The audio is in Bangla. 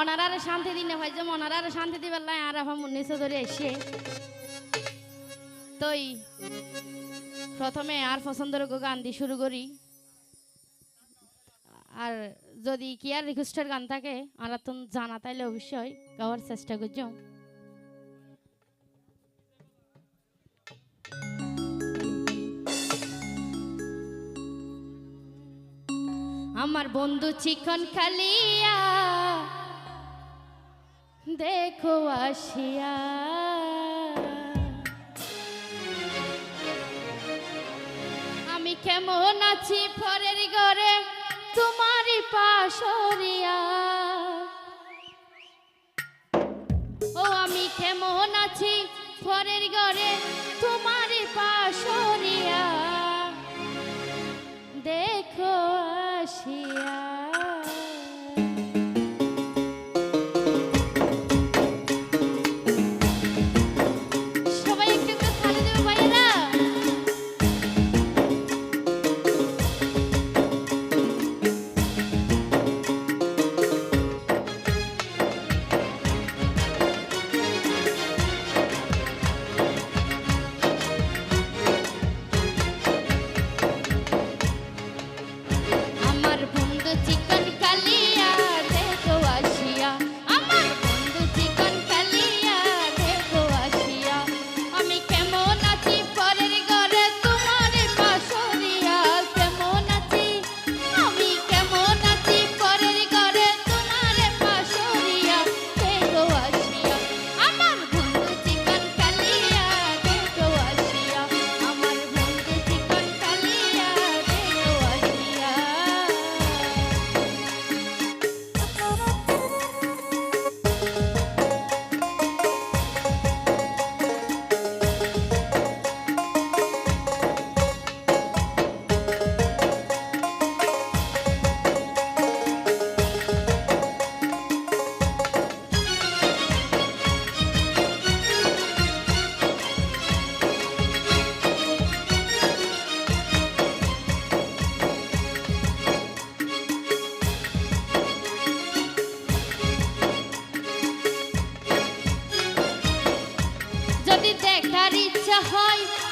অনারারে শান্তি দিনে ভাই যে অনারারে শান্তি দিবার লাই আর আমার নিচে ধরে এসে তই প্রথমে আর পছন্দের গান দিয়ে শুরু করি। আর যদি কি আর রিকোয়েস্টের গান থাকে, আর তো জানা তাইলে অবশ্যই গাওয়ার চেষ্টা করছ আমার বন্ধু চিকন খালিয়া দেখো আসিয়া। আমি কেমন আছি ফরের ঘরে, তোমারই পাশরিয়া ও, আমি কেমন আছি ফরের ঘরে, তোমারই পাশরিয়া দেখো আসিয়া। হয়